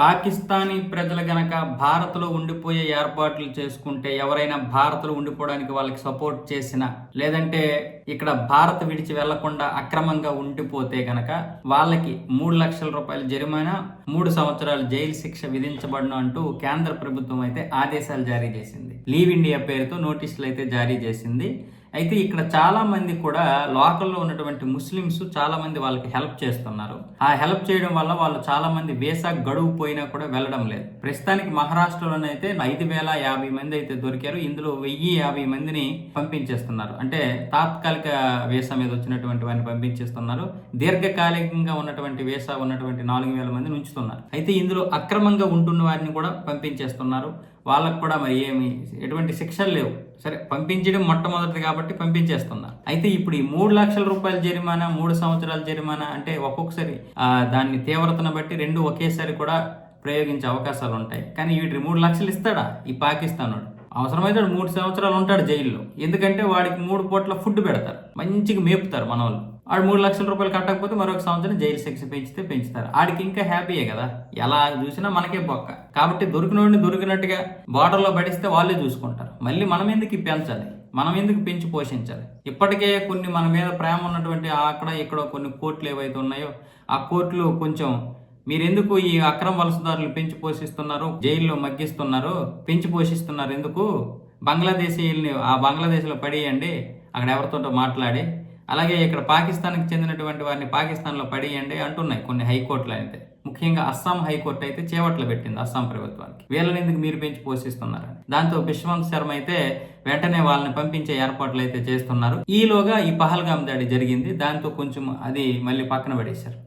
పాకిస్తానీ ప్రజలు గనక భారత్లో ఉండిపోయే ఏర్పాట్లు చేసుకుంటే ఎవరైనా భారత్లో ఉండిపోవడానికి వాళ్ళకి సపోర్ట్ చేసిన లేదంటే ఇక్కడ భారత్ విడిచి వెళ్ళకుండా అక్రమంగా ఉండిపోతే గనక వాళ్ళకి మూడు లక్షల రూపాయల జరిమానా మూడు సంవత్సరాలు జైలు శిక్ష విధించబడను అంటూ కేంద్ర ప్రభుత్వం అయితే ఆదేశాలు జారీ చేసింది. లీవ్ ఇండియా పేరుతో నోటీసులు అయితే జారీ చేసింది. అయితే ఇక్కడ చాలామంది కూడా లోకల్లో ఉన్నటువంటి ముస్లిమ్స్ చాలామంది వాళ్ళకి హెల్ప్ చేస్తున్నారు. ఆ హెల్ప్ చేయడం వల్ల వాళ్ళు చాలా మంది వీసా గడువు పోయినా కూడా వెళ్ళడం లేదు. ప్రస్తుతానికి మహారాష్ట్రలోనైతే ఐదు వేల యాభై మంది అయితే దొరికారు. ఇందులో వెయ్యి యాభై మందిని పంపించేస్తున్నారు. అంటే తాత్కాలిక వీసా మీద వచ్చినటువంటి వారిని పంపించేస్తున్నారు. దీర్ఘకాలికంగా ఉన్నటువంటి వీసా ఉన్నటువంటి నాలుగు వేల మందిని ఉంచుతున్నారు. అయితే ఇందులో అక్రమంగా ఉంటున్న వారిని కూడా పంపించేస్తున్నారు. వాళ్ళకు కూడా మరి ఏమి ఎటువంటి శిక్షలు లేవు. సరే పంపించడం మొట్టమొదటిది కాబట్టి పంపించేస్తున్నారు. అయితే ఇప్పుడు ఈ మూడు లక్షల రూపాయల జరిమానా మూడు సంవత్సరాల జరిమానా అంటే ఒక్కొక్కసారి దాన్ని తీవ్రతను బట్టి రెండు ఒకేసారి కూడా ప్రయోగించే అవకాశాలు ఉంటాయి. కానీ వీటి మూడు లక్షలు ఇస్తాడా ఈ పాకిస్తాన్ వాడు అవసరమైతే మూడు సంవత్సరాలు ఉంటాడు జైల్లో. ఎందుకంటే వాడికి మూడు పూట్ల ఫుడ్ పెడతారు. మంచిగా మేపుతారు మన వాళ్ళు ఆడు మూడు లక్షల రూపాయలు కట్టకపోతే మరొక సంవత్సరం జైలు శిక్ష పెంచితే పెంచుతారు. ఆడికి ఇంకా హ్యాపీయే కదా. ఎలా చూసినా మనకే బొక్క. కాబట్టి దొరికినోడిని దొరికినట్టుగా బార్డర్లో పడిస్తే వాళ్ళే చూసుకుంటారు. మళ్ళీ మనం ఎందుకు పెంచాలి? మనం ఎందుకు పెంచి పోషించాలి? ఇప్పటికే కొన్ని మన మీద ప్రేమ ఉన్నటువంటి అక్కడ ఇక్కడ కొన్ని కోర్టులు ఏవైతే ఉన్నాయో ఆ కోర్టులు కొంచెం మీరెందుకు ఈ అక్రమ వలసదారులు పెంచి పోషిస్తున్నారు? జైల్లో మగ్గిస్తున్నారు? పెంచి పోషిస్తున్నారు ఎందుకు? బంగ్లాదేశీయుల్ని ఆ బంగ్లాదేశ్లో పడేయండి. అక్కడ ఎవరితోటో మాట్లాడి. అలాగే ఇక్కడ పాకిస్తాన్కి చెందినటువంటి వారిని పాకిస్తాన్లో పడేయండి అంటున్నాయి కొన్ని హైకోర్టులు అయితే. ముఖ్యంగా అస్సాం హైకోర్టు అయితే చేవట్లు పెట్టింది అస్సాం ప్రభుత్వానికి. వీళ్ళని ఎందుకు మీరు పెంచి పోషిస్తున్నారని. దాంతో విశ్వంత్ శర్మ అయితే వెంటనే వాళ్ళని పంపించే ఏర్పాట్లు అయితే చేస్తున్నారు. ఈలోగా ఈ పహల్గామ్ దాడి జరిగింది. దాంతో కొంచెం అది మళ్ళీ పక్కన పడేశారు.